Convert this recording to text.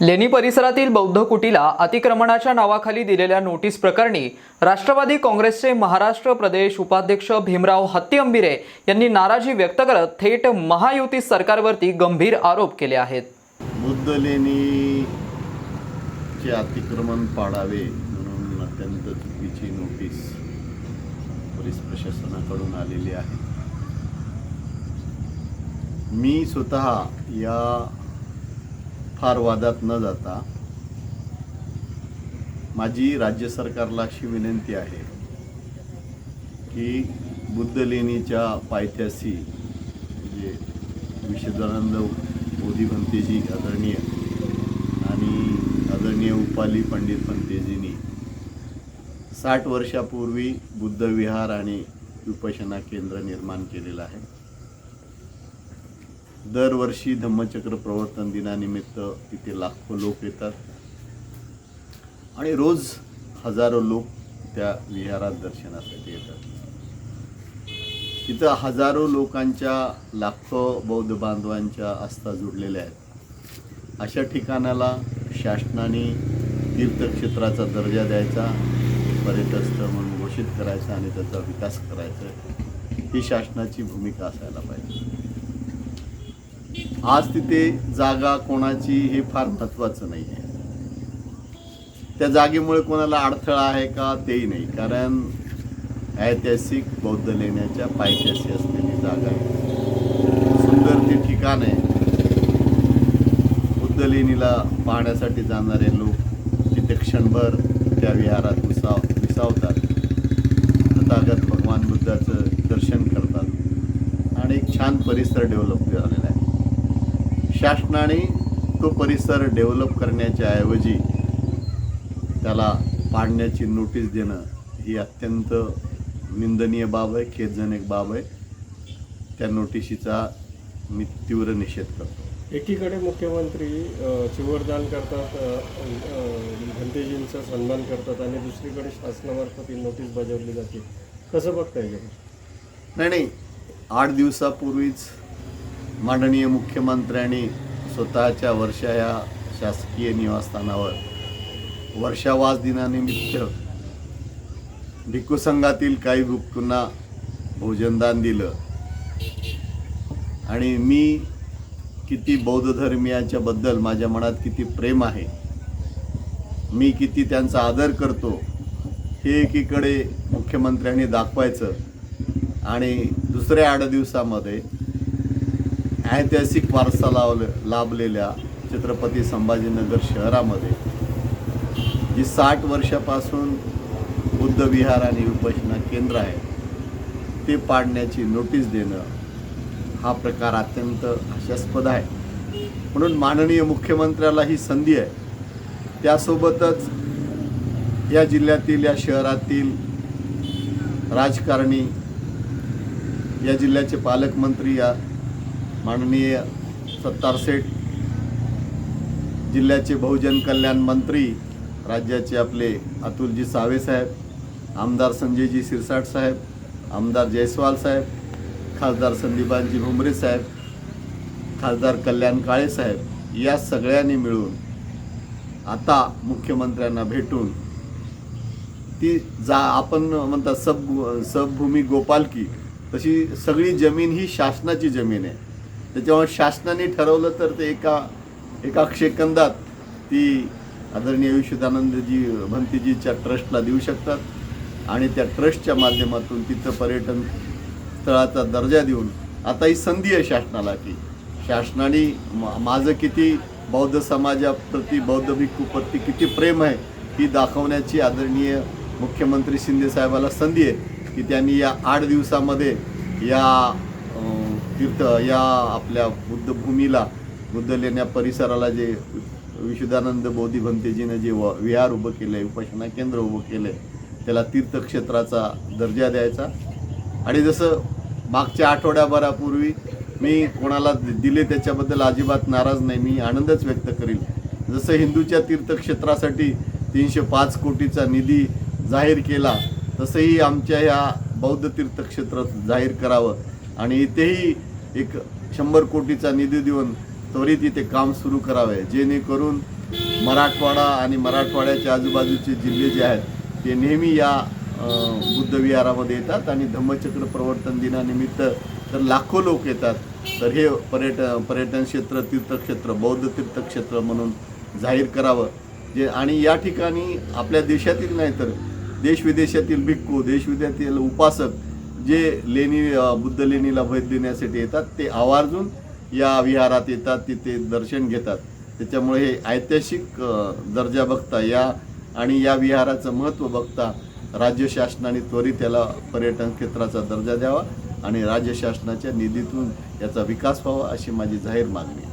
लेणी परिसरातील बौद्ध कुटीला अतिक्रमणाच्या नावाखाली दिलेल्या नोटीस प्रकरणी राष्ट्रवादी काँग्रेसचे महाराष्ट्र प्रदेश उपाध्यक्ष भीमराव हत्तीअंबिरे यांनी नाराजी व्यक्त करत थेट महायुती सरकारवरती गंभीर आरोप केले आहेत. बुद्ध लेणीचे अतिक्रमण पाडावे म्हणून अत्यंत चुकीची नोटीस पोलीस प्रशासनाकडून आलेली आहे. मी स्वतः या फार वादात न जाता माझी राज्य सरकारला अशी विनंती आहे की बुद्ध लेणीच्या पायथ्याशी म्हणजे विशुद्धानंद बोधिभंतेजी आदरणीय आणि आदरणीय उपाली पंडित पंतेजींनी साठ वर्षापूर्वी बुद्ध विहार आणि विपशना केंद्र निर्माण केलेलं आहे. दरवर्षी धम्मचक्र प्रवर्तन दिनानिमित्त तिथे लाखो लोक येतात. आणि रोज हजारो लोक त्या विहारात दर्शनासाठी येतात. तिथं हजारो लोकांच्या लाखो बौद्ध बांधवांच्या आस्था जुडलेल्या आहेत. अशा ठिकाणाला शासनाने तीर्थक्षेत्राचा दर्जा द्यायचा पर्यटन स्थळ म्हणून घोषित करायचा आणि त्याचा विकास करायचा ही शासनाची भूमिका असायला पाहिजे. आज तिथे जागा कोणाची हे फार महत्त्वाचं नाही आहे. त्या जागेमुळे कोणाला अडथळा आहे का तेही नाही. कारण ऐतिहासिक बौद्ध लेण्याच्या पायथ्याशी असलेली जागा आहे. सुंदर ते ठिकाण आहे. बुद्ध लेणीला पाहण्यासाठी जाणारे लोक तिथे क्षणभर त्या विहारात विसाव विसावतात तथागत भगवान बुद्धाचं दर्शन करतात. आणि एक छान परिसर डेव्हलप झालेला आहे. शासनाने तो परिसर डेव्हलप करण्याच्या ऐवजी त्याला पाडण्याची नोटीस देणं ही अत्यंत निंदनीय बाब आहे खेदजनक बाब आहे. त्या नोटिशीचा मी तीव्र निषेध करतो. एकीकडे मुख्यमंत्री चिवरदान करतात भंतेजींचा सन्मान करतात आणि दुसरीकडे शासनामार्फत ही नोटीस बजावली जाते. कसं बघता येईल नाही नाही. आठ दिवसापूर्वीच माननीय मुख्यमंत्र्यांनी स्वतःच्या वर्षा या शासकीय निवासस्थानावर वर्षावास दिनानिमित्त भिक्खू संघातील काही भिक्खूंना भोजनदान दिलं. आणि मी किती बौद्ध धर्मियांच्याबद्दल माझ्या मनात किती प्रेम आहे मी किती त्यांचा आदर करतो हे एकीकडे मुख्यमंत्र्यांनी दाखवायचं आणि दुसऱ्या आठ दिवसामध्ये ऐतिहासिक वारसा लावले लाभलेल्या छत्रपती संभाजीनगर शहरामध्ये जी साठ वर्षापासून बुद्ध विहार आणि उपासना केंद्र आहे ते पाडण्याची नोटीस देणं हा प्रकार अत्यंत हास्यास्पद आहे. म्हणून माननीय मुख्यमंत्र्याला ही संधी आहे. त्यासोबतच या जिल्ह्यातील या शहरातील राजकारणी या जिल्ह्याचे पालकमंत्री या माननीय सत्तार सेठ जिल्ह्याचे बहुजन कल्याण मंत्री राज्याचे आपले अतुलजी सावे साहेब आमदार संजयजी सिरसाट साहेब आमदार जयस्वाल साहेब खासदार संदीपानजी भुमरे साहेब खासदार कल्याण काळे साहेब या सगळ्यांनी मिळून आता मुख्यमंत्र्यांना भेटून ती जा आपण म्हणतात सब सबभूमी गोपालकी तशी सगळी जमीन ही शासनाची जमीन आहे. त्याच्यामुळे शासनाने ठरवलं तर ते एका एका सेकंदात ती आदरणीय विश्वदानंदजी भंतीजीच्या ट्रस्टला देऊ शकतात आणि त्या ट्रस्टच्या माध्यमातून तिथं पर्यटन स्थळाचा दर्जा देऊन आता ही संधी आहे शासनाला की शासनाने मा- माझं किती बौद्ध समाजाप्रती बौद्ध भिक्खूप्रती किती प्रेम आहे ही दाखवण्याची आदरणीय मुख्यमंत्री शिंदे साहेबाला संधी आहे की त्यांनी या आठ दिवसामध्ये या तीर्थ या आपल्या बुद्धभूमीला बुद्ध लेण्या परिसराला जे विशुद्धानंद बोधिभंतेजीनं जे व विहार उभं केलं आहे उपासना केंद्र उभं केलं आहे त्याला तीर्थक्षेत्राचा दर्जा द्यायचा. आणि जसं मागच्या आठवड्याभरापूर्वी मी कोणाला दि- दिले त्याच्याबद्दल अजिबात नाराज नाही मी आनंदच व्यक्त करील जसं हिंदूच्या तीर्थक्षेत्रासाठी तीनशे पाच कोटीचा निधी जाहीर केला तसंही आमच्या ह्या बौद्ध तीर्थक्षेत्रात जाहीर करावं. आणि इथेही एक शंभर कोटीचा निधी देऊन त्वरित इथे काम सुरू करावे. जेणेकरून मराठवाडा आणि मराठवाड्याच्या आजूबाजूचे जिल्हे जे आहेत ते नेहमी या अं, बुद्ध विहारामध्ये येतात आणि धम्मचक्र प्रवर्तन दिनानिमित्त तर लाखो लोक येतात. तर हे पर्यट पर्यटन क्षेत्र तीर्थक्षेत्र बौद्ध तीर्थक्षेत्र म्हणून जाहीर करावं. जे आणि या ठिकाणी आपल्या देशातील नाही तर देश विदेशातील भिक्खू देश विदेशातील उपासक जे लेणी बुद्ध लेणीला भेट देण्यासाठी येतात ते आवर्जून या विहारात येतात तिथे दर्शन घेतात. त्याच्यामुळे हे ऐतिहासिक दर्जा बघता या आणि या विहाराचं महत्त्व बघता राज्य शासनाने त्वरित याला पर्यटन क्षेत्राचा दर्जा द्यावा आणि राज्य शासनाच्या निधीतून याचा विकास व्हावा अशी माझी जाहीर मागणी आहे.